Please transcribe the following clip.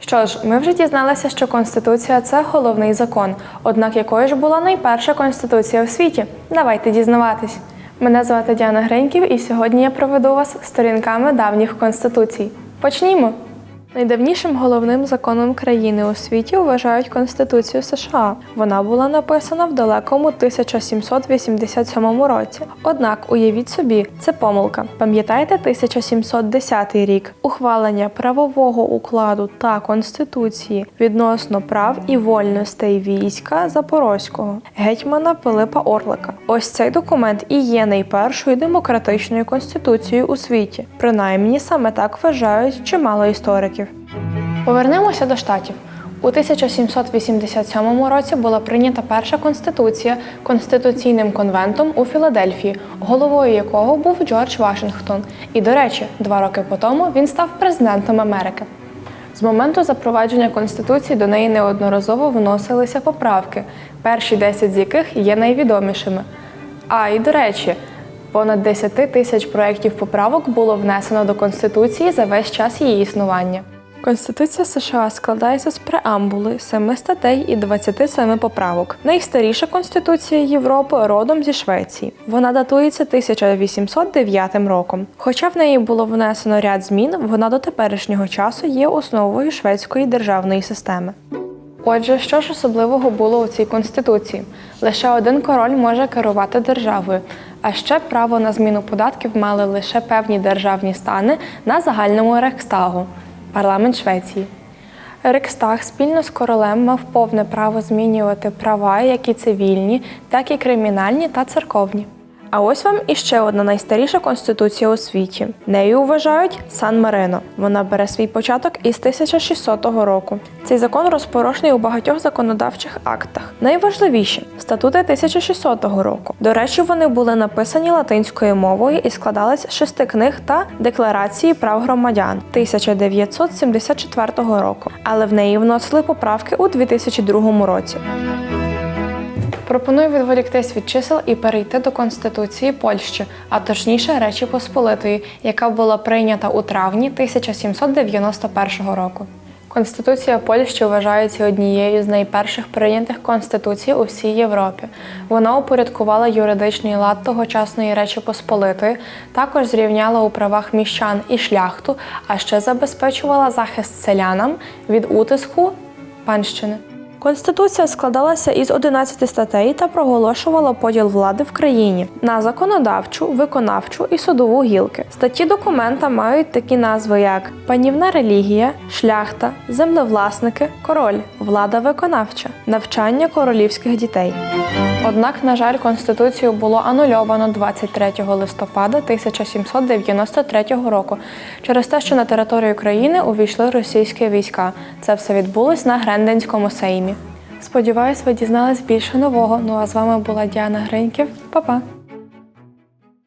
Що ж, ми вже дізналися, що Конституція це головний закон. Однак якою ж була найперша конституція у світі? Давайте дізнаватись. Мене звати Діана Гриньків, і сьогодні я проведу вас сторінками давніх конституцій. Почнімо! Найдавнішим головним законом країни у світі вважають Конституцію США. Вона була написана в далекому 1787 році. Однак, уявіть собі, це помилка. Пам'ятаєте 1710 рік ухвалення правового укладу та конституції відносно прав і вольностей війська Запорозького гетьмана Пилипа Орлика. Ось цей документ і є найпершою демократичною конституцією у світі. Принаймні саме так вважають чимало істориків. Повернемося до штатів. У 1787 році була прийнята перша конституція конституційним конвентом у Філадельфії, головою якого був Джордж Вашингтон. І, до речі, два роки по тому він став президентом Америки. З моменту запровадження конституції до неї неодноразово вносилися поправки, перші 10 з яких є найвідомішими. А і до речі, понад 10 тисяч проєктів поправок було внесено до конституції за весь час її існування. Конституція США складається з преамбули, 7 статей і 27 поправок. Найстаріша конституція Європи родом зі Швеції. Вона датується 1809 роком. Хоча в неї було внесено ряд змін, вона до теперішнього часу є основою шведської державної системи. Отже, що ж особливого було у цій конституції? Лише один король може керувати державою, а ще право на зміну податків мали лише певні державні стани на загальному рекстагу парламент Швеції. Рекстаг спільно з королем мав повне право змінювати права, як і цивільні, так і кримінальні та церковні. А ось вам іще одна найстаріша конституція у світі. Нею вважають Сан Марино. Вона бере свій початок із 1600 року. Цей закон розпорошений у багатьох законодавчих актах. Найважливіші статути 1600 року. До речі, вони були написані латинською мовою і складались з шести книг та декларації прав громадян 1974 року. Але в неї вносили поправки у 2002 році. Пропоную відволіктись від чисел і перейти до Конституції Польщі, а точніше Речі Посполитої, яка була прийнята у травні 1791 року. Конституція Польщі вважається однією з найперших прийнятих конституцій у всій Європі. Вона упорядкувала юридичний лад тогочасної Речі Посполитої, також зрівняла у правах міщан і шляхту, а ще забезпечувала захист селянам від утиску панщини. Конституція складалася із 11 статей та проголошувала поділ влади в країні на законодавчу, виконавчу і судову гілки. Статті документа мають такі назви, як панівна релігія, шляхта, землевласники, король, влада виконавча, навчання королівських дітей. Однак, на жаль, конституцію було анульовано 23 листопада 1793 року через те, що на територію країни увійшли російські війська. Це все відбулось на Гренденському сеймі. Сподіваюсь, ви дізнались більше нового. Ну а з вами була Діана Гриньків. Па-па!